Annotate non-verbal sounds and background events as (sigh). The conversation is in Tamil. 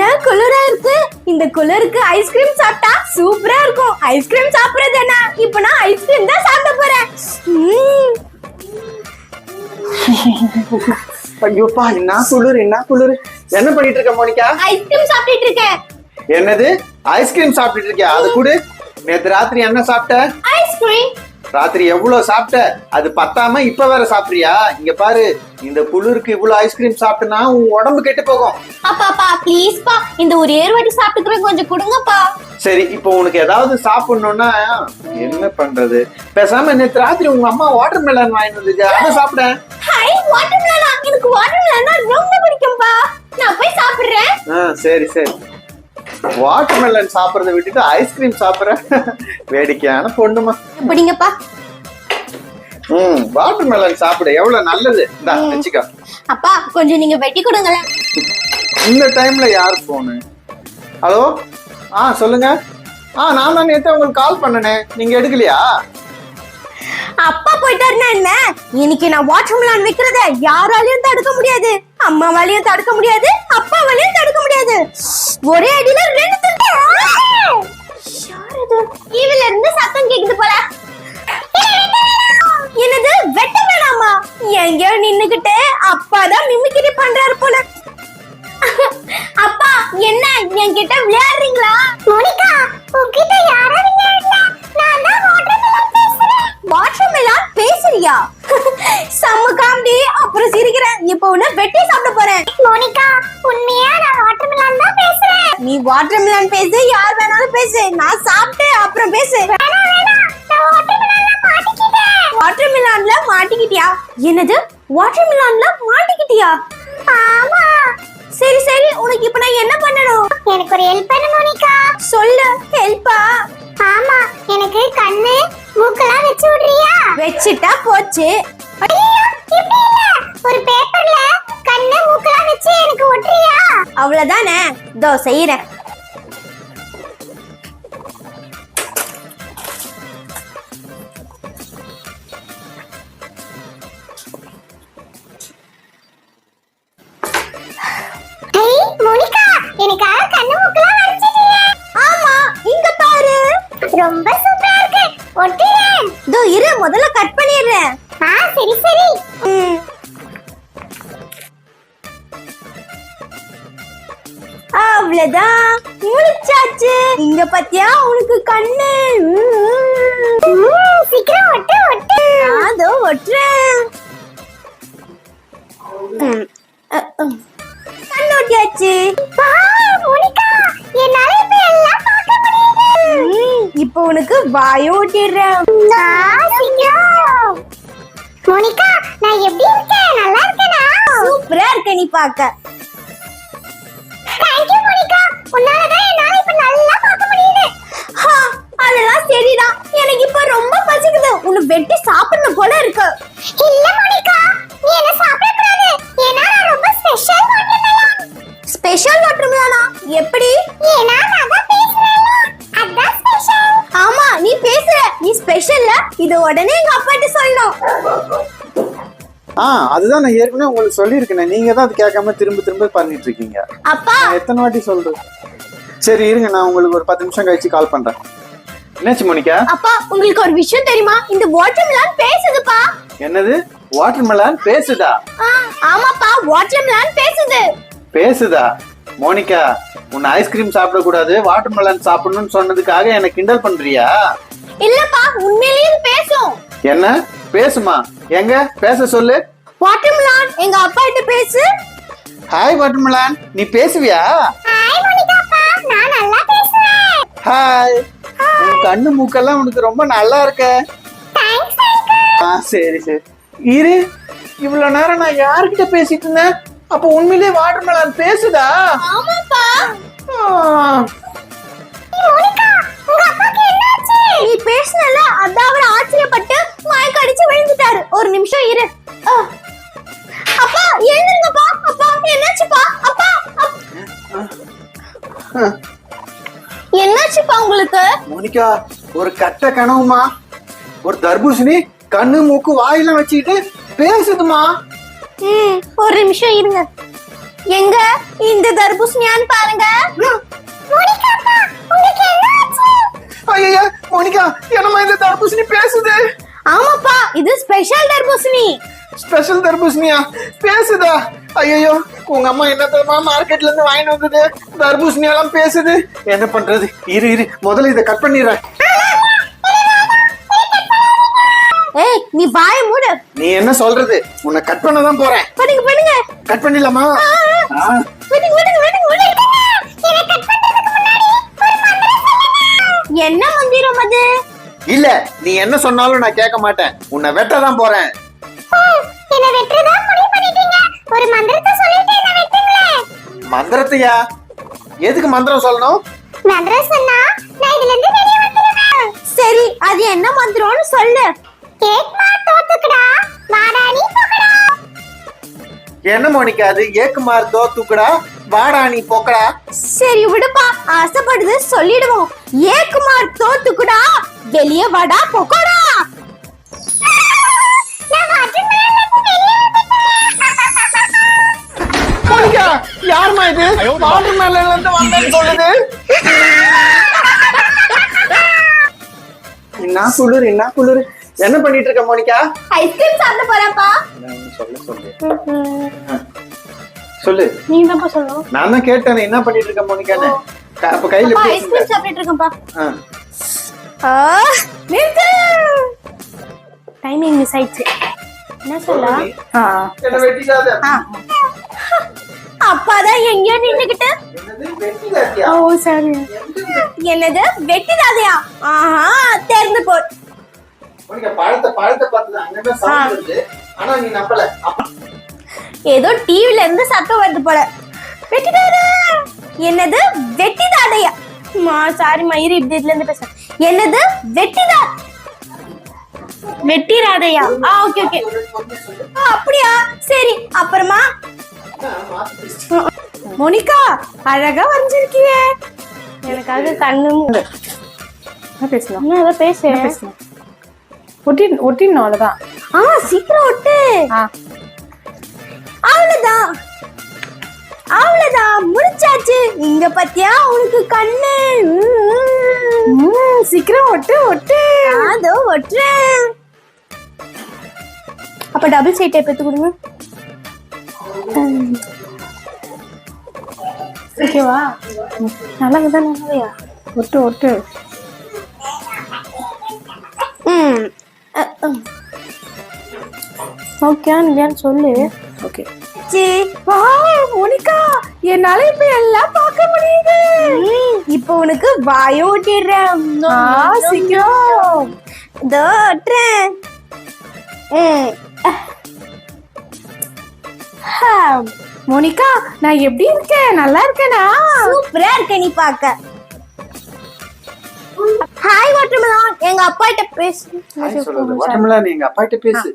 என்ன குளிரா இருக்கு? இந்த குளிருக்கு ஐஸ்கிரீம் சாப்பிட்டா சூப்பரா இருக்கும். ஐஸ்கிரீம் சாப்பிடுறது என்ன? இப்ப நான் ஐஸ்கிரீம் தான் சாப்பிட போறேன். ஐயோப்பா என்ன குளிர் என்ன குளிர்? என்ன பண்ணிட்டு இருக்க மோனிகா ஐஸ்கிரீம் சாப்பிட்டுட்டு இருக்கேன். என்னது? ஐஸ்கிரீம் சாப்பிட்டுட்டு இருக்கியா? அது கூட. நேத்து ராத்திரி என்ன சாப்பிட்ட? ஐஸ்கிரீம் ராத்திரி எவ்வளவு சாப்பிட்ட? அது பத்தாம இப்ப வேற சாப்பிடுறியா? இங்க பாரு இந்த குளிருக்கு இவ்வளவு ஐஸ்கிரீம் சாப்பிட்டனா உன் உடம்பு கெட்டு போகும். அப்பாப்பா ப்ளீஸ் பா இந்த ஒரே ஒரு வாட்டி சாப்பிட்டுக்கிறேன் கொஞ்சம் கொடுங்கப்பா. சரி இப்போ உனக்கு ஏதாவது சாப்பிடணும்னா என்ன பண்றது? பேசாம நேத்து ராத்திரி உங்க அம்மா வாட்டர் மெலன் வாங்கிட்டு வந்துச்சு அதை சாப்பிட்டேன் ஹை வாட்டர் மெலனா எனக்கு வாட்டர் மெலனா ரொம்ப பிடிக்கும்பா. நான் போய் சாப்பிடுறேன். ஆ சரி சரி. வாட்டர் மெலன் சாப்பிடறத விட்டுட்டு ஐஸ்கிரீம் சாப்பிடுற வேடிக்கையான பொண்ணுமா. எப்படிங்கப்பா ம் வாட்டர் மெலன் சாப்பிடு எவ்வளவு நல்லது. இந்தா வச்சுக்கோ. அப்பா கொஞ்சம் நீங்க வெட்டி கொடுங்களேன் இந்த டைம்ல யார் போனு ஹலோ ஆ சொல்லுங்க. ஆ நான் தான் நேத்து உங்களுக்கு கால் பண்ணனே. நீங்க எடுக்கலையா? அப்பா போயிட்டாருன்னா என்ன? இன்னைக்கு நான் வாட்டர் மெலன் வைக்கிறத யாராலையும் தடுக்க முடியாது. அம்மாவாலையும் தடுக்க முடியாது. அப்பாவாலையும் தடுக்க முடியாது ஒரே அடியில ரெண்டு துண்டு. யார் டிவில இருந்து சத்தம் கேக்குது போல. என்னது? வெட்ட வேணாமா? எங்கேயோ நின்னுகிட்டு அப்பாதான் மிமிக்கிரி பண்றாரு போல. அப்பா என்ன? என்கிட்ட விளையாடுறீங்களா? மோனிகா உன்கிட்ட யாரும் விளையாடல. நான் தான் வாட்டர் பேசுறேன். வாட்டர் பேசுறியா? (laughs) செம்ம காமெடி அப்புறம் சிரிக்கிறேன். இப்போ உன்ன வெட்டி பேசுறேன் நீ வாட்டர் மெலன் பேசு யார் வேணாலும் பேசு. நான் சாப்பிட்டு அப்புறம் பேசு. வாட்டர் மிலான்ல மாட்டிக்கிட்டியா? என்னது? வாட்டர் மிலான்ல மாட்டிக்கிட்டியா? ஆமா. சரி சரி. உனக்கு இப்ப நான் என்ன பண்ணணும்? எனக்கு ஒரு ஹெல்ப் பண்ணு மோனிகா. சொல்லு ஹெல்ப்பா ஆமா. எனக்கு கண்ணு மூக்கெல்லாம் வச்சு விடுறியா? வச்சிட்டா போச்சு. ஒரு பேப்பர்ல கண்ணு மூக்கெல்லாம் வச்சு எனக்கு ஒட்டுறியா? அவ்வளவுதானே? இதோ செய்யறேன் முதல்ல கட் பண்ணிடுறேன். ஆ சரி சரி. அவ்வளவுதான். முடிச்சாச்சு. இங்க பாத்தியா? உனக்கு கண்ணு. சீக்கிரம் ஒட்டு ஒட்டு. அதோ ஒட்டுறேன். கண்ணு ஒட்டியாச்சு. இப்ப உனக்கு வாயும் சீக்கிரம் மோனிகா நான் எப்படி இருக்கேன்? நல்லா இருக்கேனா? சூப்பரா இருக்க நீ பார்க்க. Thank you Monika. உன்னால தான் என்னால இப்ப நல்லா பார்க்க முடியுது. ஹா, அதெல்லாம் சரிதான் எனக்கு இப்ப ரொம்ப பசிக்குது. உன்னை வெட்டி சாப்பிடணும் போல இருக்கு. இல்ல மோனிகா. நீ என்ன சாப்பிட கூடாது. ஏன்னா நான் ரொம்ப ஸ்பெஷல் வாட்டர்மெலன் ஸ்பெஷல் வாட்டர் மிலானா எப்படி? ஏன்னா நான் தான் பேசுறேன்ல. அதான் ஸ்பெஷல் ஆமா நீ பேசுற. நீ ஸ்பெஷல்ல இது உடனே ஆ அதுதான் நான் ஏற்கனவே உங்களுக்கு சொல்லியிருக்கேன். நீங்க தான் அது கேட்காம திரும்ப திரும்ப பண்ணிட்டு இருக்கீங்க அப்பா! நான் எத்தனை வாட்டி சொல்றது? சரி இருங்க நான் உங்களுக்கு ஒரு பத்து நிமிஷம் கழிச்சு கால் பண்றேன். என்னாச்சு மோனிகா? அப்பா உங்களுக்கு ஒரு விஷயம் தெரியுமா? இந்த வாட்டர் மிலான் பேசுதுப்பா. என்னது? வாட்டர் மெலன் பேசுதா ஆமாப்பா வாட்டர் மிலான் பேசுது. பேசுதா? மோனிகா உன்னை ஐஸ்கிரீம் சாப்பிடக்கூடாது வாட்டர் மெலன் சாப்பிடணும்னு சொன்னதுக்காக என்ன கிண்டல் பண்றியா? இல்லப்பா உண்மையிலேயே பேசும். என்ன? பேசுமா? எங்க? பேச சொல்லு. வாட்டர் மிலான் எங்க அப்பா கிட்ட பேசு. ஹாய் வாட்டர் மெலன் நீ பேசுவியா? ஹாய் மோனிகா அப்பா. நான் நல்லா பேசுறேன் ஹாய் உன் கண்ணு மூக்கெல்லாம் உனக்கு ரொம்ப நல்லா இருக்க. தேங்க்ஸ் ஆ சரி சரி. இரு. இவ்வளவு நேரம் நான் யார்கிட்ட பேசிட்டு இருந்தேன்? அப்ப உண்மையிலேயே வாட்டர் மெலன் பேசுதா? ஆமாப்பா. நீ பேசுனல அதான் அவர் ஆச்சரியப்பட்டு மயக்க அடிச்சு விழுந்துட்டாரு. ஒரு நிமிஷம் இரு. அப்பா எழுந்துங்கப்பா அப்பா என்னாச்சுப்பா? அப்பா அப்- என்னாச்சுப்பா உங்களுக்கு? மோனிகா ஒரு கட்ட கனவுமா? ஒரு தர்பூசணி கண்ணு மூக்கு வாயெல்லாம் வச்சுக்கிட்டு பேசுதுமா? ம் ஒரு நிமிஷம் இருங்க. எங்க இந்த தர்பூசணியான்னு பாருங்க. ஸ்பெஷல் தர்பூசணி ஸ்பெஷல் தர்பூசணியா பேசுதா ஐயோ உங்க அம்மா என்ன தெரியுமா மார்க்கெட்ல இருந்து வாங்கிட்டு வந்தது? தர்பூசணி எல்லாம் பேசுது. என்ன பண்றது? இரு இரு. முதல்ல இதை கட் பண்ணிடுறேன். ஏய் நீ வாய மூடு. நீ என்ன சொல்றது? உன்னை கட் பண்ண தான் போறேன். பண்ணுங்க பண்ணுங்க. கட் பண்ணிடலாமா? ஒரு மந்திரம் சொல்லுங்க. என்ன மந்திரம் அது? இல்ல நீ என்ன சொன்னாலும் நான் கேட்க மாட்டேன். உன்னை வெட்ட தான் போறேன். ஓ, என்னை வெட்டுறதா முடிவு பண்ணிட்டீங்க? ஒரு மந்திரத்தை சொல்லிட்டு என்னை வெட்டுங்களேன் மந்திரத்தையா? எதுக்கு மந்திரம் சொல்லணும்? மந்திரம் சொன்னா நான் இதுல இருந்து வெளியே வந்துடுவேன். சரி அது என்ன மந்திரம்னு சொல்லு. கேக்மா தோத்துக்கடா. வாடா நீ போகடா என்ன மோனிகா அது? ஏக்குமார் தோ தூக்குடா வாடா நீ போக்கடா. சரி விடுப்பா. ஆசைப்படுது சொல்லிடுவோம். ஏக்குமார் தோத்துக்குடா. வெளியே வாடா மோனிகா யாருமா இது? வாட்டர் மேல இருந்து வந்தேன்னு சொல்லுது. என்ன குளிர் என்ன குளிர். என்ன பண்ணிட்டு இருக்க மோனிகா ஐஸ்கிரீம் சாப்பிட போறப்பா சொல்ல சொல்லு. சொல்லு. நீ தான்ப்பா சொல்லணும். நான் தான் கேட்டேன் என்ன பண்ணிட்டு இருக்க மோனிகான்னு. க- அப்ப கையில ஐஸ்கிரீம் சாப்பிட்டு இருக்கேன்ப்பா. நிறுத்து! டைமிங் மிஸ் ஆயிடுச்சு. என்ன சொல்ல. அப்பாதான் எங்கேயோ நின்னுகிட்டு. ஓ சரி என்னது? வெட்டிடாதயா ஆஹா தெரிந்து போ மோனிகா பழத்தை பழத்தை பார்த்து அங்கே சவுண்ட் வருது. ஆனா நீ நம்பல. அப்ப ஏதோ டிவில இருந்து சத்தம் வருது போல. வெட்டிடாதா என்னது? வெட்டிடாதையா மா சாரி மயிறு இப்படி இதுல இருந்து பேசுறேன் என்னது? வெட்டிதா வெட்டிடாதையா. ஆ ஓகே ஓகே. அப்படியா? சரி அப்புறமா? மோனிகா அழகா வரைஞ்சிருக்கியே எனக்காக கண்ணு பேசலாம் என்ன ஏதோ பேசு. என்ன பேசலாம் ஒட்டி ஒட்டிடணும் அவ்வளோதான் ஆ சீக்கிரம் ஒட்டு. ஆ. அவ்வளவுதான் முடிச்சாச்சு. இங்க பாத்தியா உனக்கு கண்ணு? சீக்கிரம் ஒட்டு ஒட்டு. அதோ ஒட்டுறேன் அப்ப டபுள் சைட் டைப் எடுத்து கொடுங்க. ஓகேவா நல்லா தான் நல்லதையா? ஒட்டு ஒட்டு. ம். ஓகே இல்லையான்னு சொல்லு. Okay C. மோனிகா என்னால இப்ப எல்லாம் பார்க்க முடியுது. இப்போ உனக்கு வாயும் ஒட்டிடுறேன் ஆ சீக்கிரம். இதோ ஹா, மோனிகா நான் எப்படி இருக்கேன்? நல்லா இருக்கேனா? சூப்பரா இருக்க நீ பாக்க ஹாய் வாட்டர்மெலான். எங்க அப்பா கிட்ட பேசு வாட்டர்மெலன் எங்க அப்பா கிட்ட பேசு.